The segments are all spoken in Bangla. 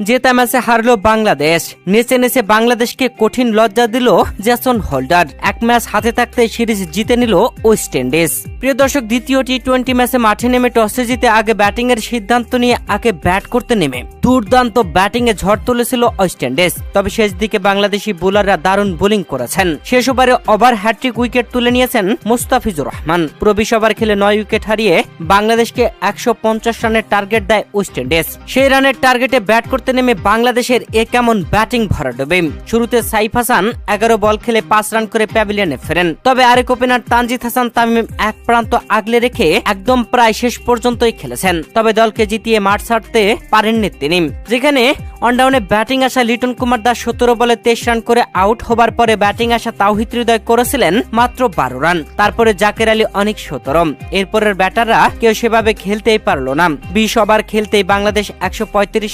জেতা ম্যাচে হারলো বাংলাদেশ। নেচে নেচে বাংলাদেশকে কঠিন লজ্জা দিল জ্যাসন হোল্ডার। এক ম্যাচ হাতে থাকতে সিরিজ জিতে নিল ওয়েস্ট ইন্ডিজ। প্রিয় দর্শক, দ্বিতীয় টি টোয়েন্টি ম্যাচে মাঠে নেমে টসে জিতে আগে ব্যাটিং এর সিদ্ধান্ত নিয়ে আগে ব্যাট করতে নেমে। দুর্দান্ত ব্যাটিং এ ঝড় তুলেছিল ওয়েস্ট ইন্ডিজ। তবে শেষ দিকে বাংলাদেশি বোলাররা দারুণ বোলিং করেছেন। শেষ ওভারে ওভার হ্যাট্রিক উইকেট তুলে নিয়েছেন মুস্তাফিজুর রহমান। পুরো বিশ ওভার খেলে নয় উইকেট হারিয়ে বাংলাদেশকে একশো পঞ্চাশ রানের টার্গেট দেয় ওয়েস্ট ইন্ডিজ। সেই রানের টার্গেটে ব্যাট করতে নেমে বাংলাদেশের এ কেমন ব্যাটিং ভরা ভরাডবে? শুরুতে সাইফ হাসান এগারো বল খেলে পাঁচ রান করে প্যাভিলিয়নে ফেরেন। তবে আরেক ওপেনার তানজিদ হাসান তামিম এক প্রান্ত আগলে রেখে একদম প্রায় শেষ পর্যন্তই খেলেছেন। তবে দলকে জিতিয়ে মাঠ ছাড়তে পারেননি তিনি। যেখানে অনডাউনে ব্যাটিং আসা লিটন কুমার দাস সতেরো বলে তেইশ রান করে আউট হবার পরে ব্যাটিং আসা তাওহিদ হৃদয় করেছিলেন মাত্র বারো রান। তারপরে জাকের আলী অনেক সতেরো এরপরের ব্যাটাররা কেউ সেভাবে খেলতেই পারল না। বিশ ওভার খেলতেই বাংলাদেশ একশো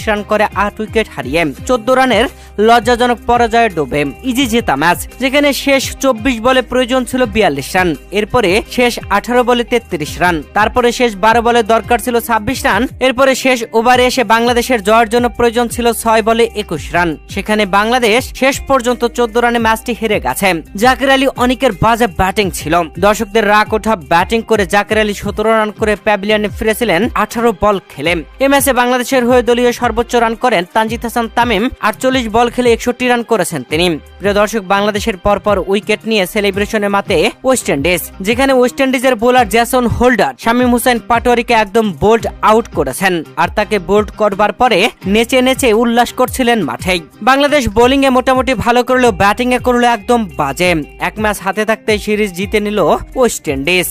রান করে আট উইকেট হারিয়ে চোদ্দ রানের লজ্জাজনক পরাজয়ে ডোবে। ইজি জেতা ম্যাচ যেখানে শেষ চব্বিশ বলে প্রয়োজন ছিল বিয়াল্লিশ রান। এরপরে শেষ আঠারো বলে তেত্রিশ রান। তারপরে শেষ বারো বলে দরকার ছিল ছাব্বিশ রান। এরপরে শেষ ওভারে এসে বাংলাদেশের জয়ের জন্য প্রয়োজন ছিল ছয় বলে একুশ রান। সেখানে বাংলাদেশ শেষ পর্যন্ত চোদ্দ রানে ম্যাচটি হেরে গেছে। জাকির আলী অনেকের বাজে ব্যাটিং ছিল। দর্শকদের রাগ ওঠা ব্যাটিং করে জাকির আলী সতেরো রান করে প্যাভিলিয়নে ফিরেছিলেন, আঠারো বল খেলে। এ ম্যাচে বাংলাদেশের হয়ে দলীয় সর্বোচ্চ রান করেন তানজিদ হাসান তামিম, আটচল্লিশ বল খেলে একষট্টি রান করেছেন তিনি। প্রিয় দর্শক, বাংলাদেশের পরপর উইকেট নিয়ে সেলিব্রেশনে মাতে ওয়েস্ট ইন্ডিজ, যেখানে ওয়েস্ট ইন্ডিজের bowler Jason Holder Shamim Hossain পাটোয়ারিকে একদম বোল্ড আউট করেছেন। আর তাকে বোল্ড করবার পরে নেচে নেচে উল্লাস করছিলেন মাঠেই। বাংলাদেশ বোলিংয়ে মোটামুটি ভালো করলেও ব্যাটিংয়ে করল একদম বাজে। এক ম্যাচ হাতে থাকতে সিরিজ জিতে নিল ওয়েস্ট ইন্ডিজ।